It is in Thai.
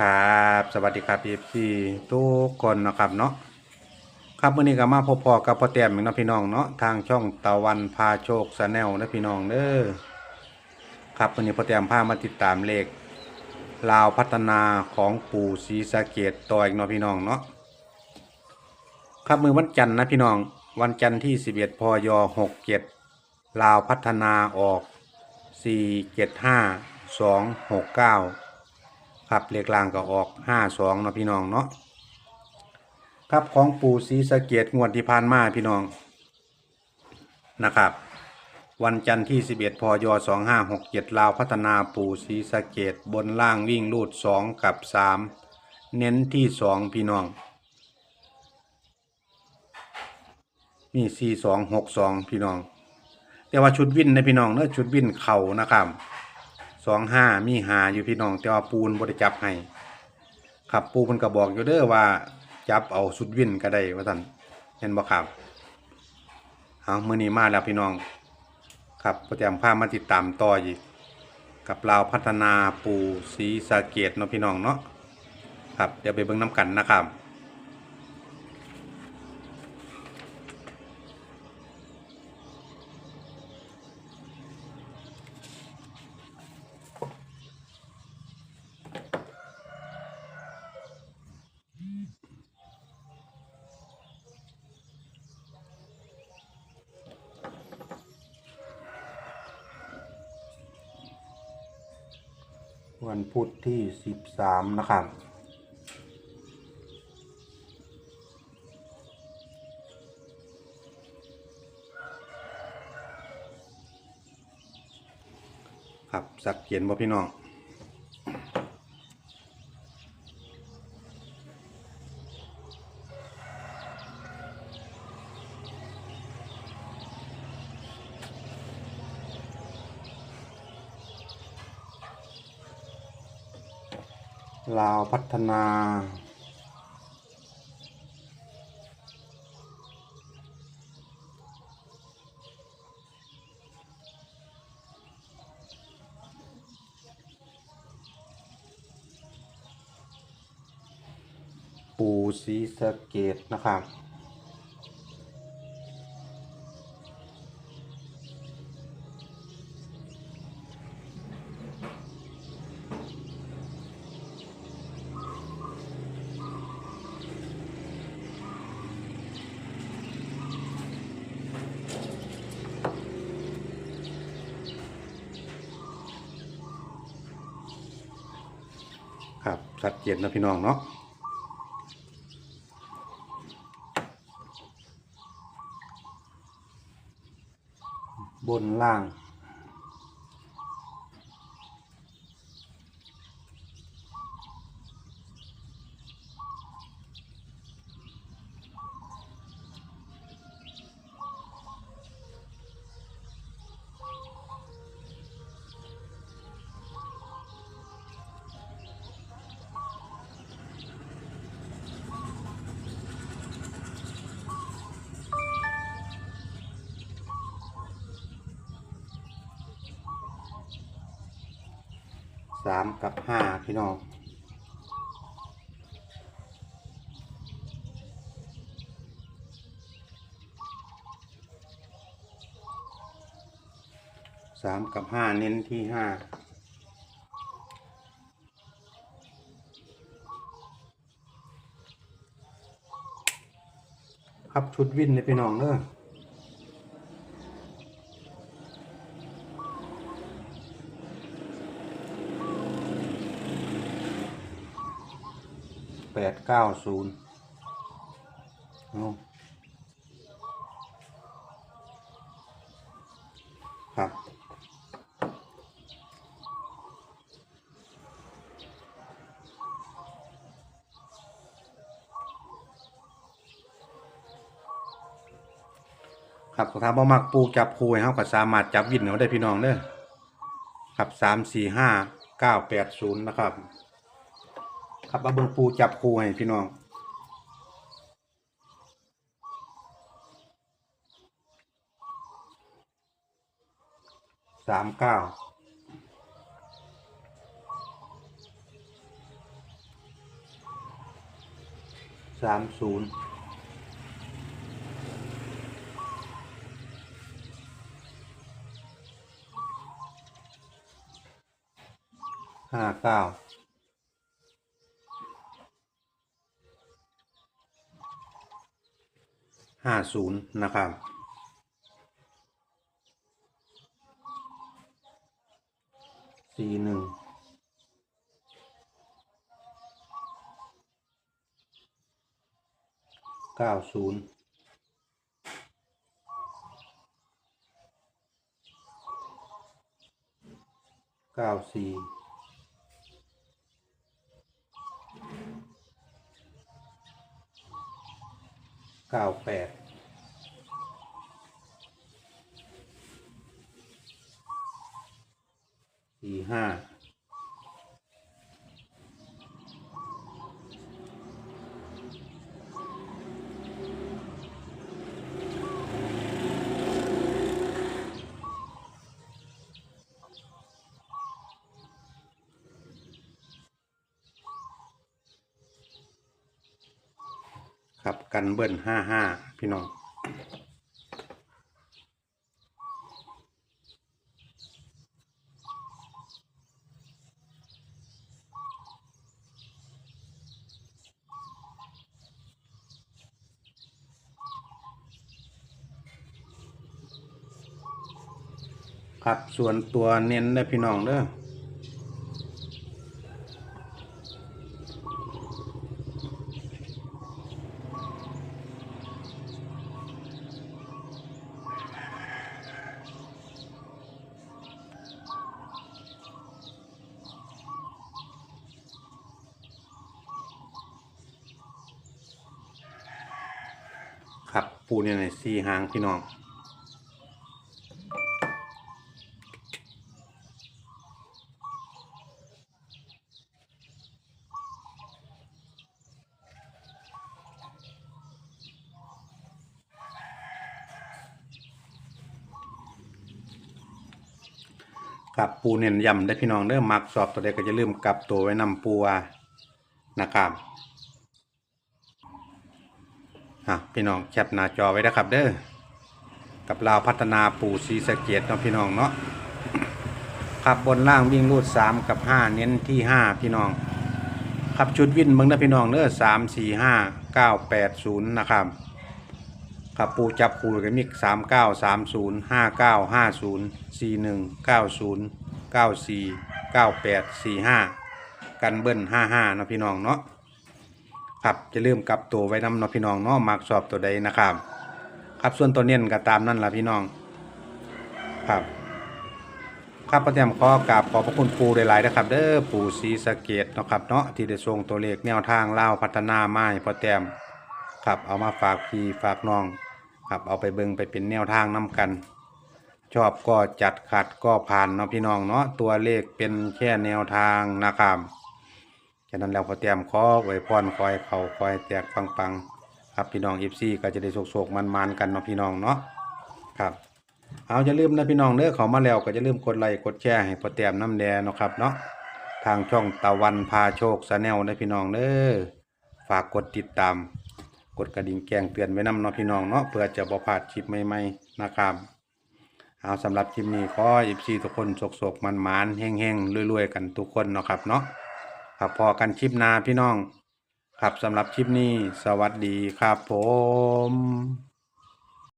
ครับ สวัสดีครับพี่พี่ทุกคนนะครับเนาะครับวันนี้ก็มาพบพอกับพ่อแต้มอีกนะพี่น้องเนาะทางช่องตะวันพาโชคสแนลนะพี่น้องเด้อครับวันนี้พ่อแต้มพามาติดตามเลขลาวพัฒนาของปู่ศรีสะเกดต่ออีกเนาะพี่น้องเนาะครับมือวันจันทร์นะพี่น้องวันจันทร์ที่ 11พย67ลาวพัฒนาออก 475 269 ครับเลขล่างก็ออก52เนาะพี่น้องเนาะครับของปู่ศรีสะเกดงวดที่ผ่านมาพี่น้องนะครับ วันจันทร์ที่ 11พย2567ลาวพัฒนาปู่ศรีสะเกดบนล่างวิ่งรูด 2 กับ 3 เน้นที่ 2 พี่น้องมี4262 พี่น้อง แต่ว่าชุดวินนะพี่น้องเนอะชุดวินเข่านะครับ สองห้ามีหาอยู่พี่น้องแต่ว่าปูนบริจับให้ครับปูมันก็บอกอยู่เด้อว่าจับเอาสุดวินก็ได้ว่าท่านเห็นบ่ครับเอามือนี้มาแล้วพี่น้อง ครับโปรแกรมพามาติดตามต่ออีกกับเราพัฒนาปูสีสะเกตเนาะพี่น้องเนาะครับเดี๋ยวไปเบิ่งน้ำกันนะครับ วันพุธที่13นะครับครับสักเขียนบ่พี่น้อง ลาวพัฒนา ปูซีสะเกตนะครับ ชัดเจนนะพี่น้องเนาะบนล่าง สามกับห้าพี่น้องสามกับห้าเน้นที่ห้าครับชุดวินเลยพี่น้องเนอะ แปดเก้าศูนย์ครับ ครับถ้าบ่มักปูจับคูให้เฮาก็สามารถจับวินเอาได้พี่น้องเด้อครับสามสี่ห้าเก้าแปดศูนย์นะครับ ครับมาเบิ่งปูจับคูให้พี่น้องสามเก้าสามศูนย์ห้าเก้า ห้าศูนย์นะครับ สี่หนึ่ง เก้าศูนย์เก้าสี่ เก้าแปดสี่ห้า กันเบิ้ลห้าห้าพี่น้องครับส่วนตัวเน้นได้พี่น้องเด้อ ปูเนี่ยในสี่หางพี่น้องครับปูเน้นยำได้พี่น้องเด้อมักสอบตัวใดก็จะลืมกลับตัวไว้นำปูว่านะครับ อะพี่น้องแคปหน้าจอไว้นะครับ เด้อกับเราวพัฒนาปูสีสะเกตเนาะพี่น้องเนาะครับบนล่างวิ่งรูดสามกับห้าเน้นที่ห้าพี่น้องครับชุดวิ่นเบิ่งนะพี่น้องเด้อสามสี่ห้าเก้าแปดศูนย์นะครับครับปูจับปูกับมิกสามเก้าสามศูนย์ห้าเก้าห้าศูนย์สี่หนึ่งเก้าศูนย์เก้าสี่เก้าแปดสี่ห้ากันเบิ้ลห้าห้านะพี่น้องเนาะ ครับจะเริ่มกลับตัวไว้นำเนาะพี่น้องเนาะมักสอบตัวใดนะครับ ครับส่วนตัวเน้นก็ตามนั่นละพี่น้อง ครับครับประเตรียมขอกราบขอบพระคุณปูหลายๆนะครับ เด้อปู่ศรีสะเกดนาะครับเนาะที่ได้ส่งตัวเลขแนวทางเล่าพัฒนาไม้พอแต้มครับเอามาฝากพี่ฝากน้อง ครับเอาไปเบิงไปเป็นแนวทางนํกัน ชอบก็จัดขัดก็ผ่านเนาะพี่น้องเนาะตัวเลขเป็นแค่แนวทางนะครับ ฉะนั้นแล้วพอแต้มขอไว้พรคอยเขาคอยแตกปังๆครับพี่น้องอีฟซีก็จะได้โศกๆมันๆกันเนาะพี่น้องเนาะครับเอาจะลืมนะพี่น้องเด้อเขามาแล้วก็จะลืมกดไลค์กดแชร์ให้พอแต้มน้ำแดงเนาะครับเนาะทางช่องตะวันพาโชคสแนลนะพี่น้องเด้อฝากกดติดตาม กดกระดิ่งแจ้งเตือนไว้นำเนาะพี่น้องเนาะเพื่อจะบ่พลาดคลิปใหม่ๆนะครับเอาสำหรับคลิปนี้ขออีพีทุกคนโศกๆมันๆแห้งๆรวยๆกันทุกคนเนาะครับเนาะ ครับพอกันคลิปหน้าพี่น้อง ครับสำหรับคลิปนี้ สวัสดีครับผม